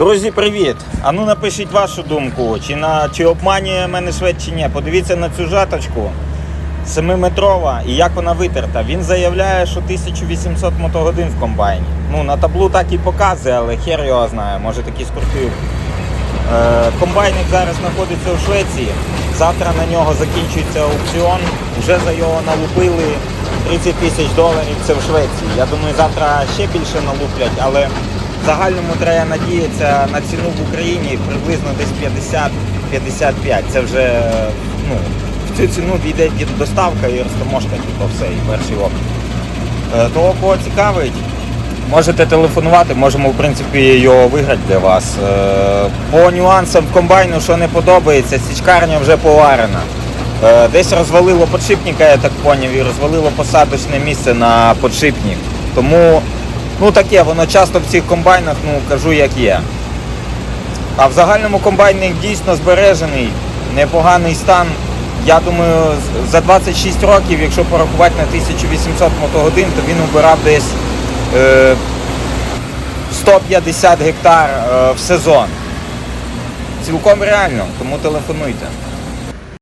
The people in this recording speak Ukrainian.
Друзі, привіт! А ну напишіть вашу думку, чи на чи обманює мене швед. Подивіться на цю жаточку 7-метрова і як вона витерта. Він заявляє, що 1800 мотогодин в комбайні. Ну на таблу так і показує, але хер його знає, може такий скрутив. Е, комбайник зараз знаходиться у Швеції. Завтра на нього закінчується аукціон. Вже за його налупили 30 тисяч доларів. Це в Швеції. Я думаю, завтра ще більше налуплять, але загальному треба надіятися на ціну в Україні приблизно десь 50-55. Це вже ну, в цю ціну війде доставка і розтаможка, типу, все, і перший опит. Е, Того, кого цікавить, можете телефонувати, можемо в принципі його виграти для вас. Е, По нюансам комбайну, що не подобається, січкарня вже поварена. Е, Десь розвалило подшипника, я так поняв, і розвалило посадочне місце на подшипник. Тому ну таке, воно часто в цих комбайнах, ну кажу як є. А в загальному комбайник дійсно збережений, непоганий стан. Я думаю, за 26 років, якщо порахувати на 1800 мотогодин, то він убирав десь е, 150 гектар е, в сезон. Цілком реально, тому телефонуйте.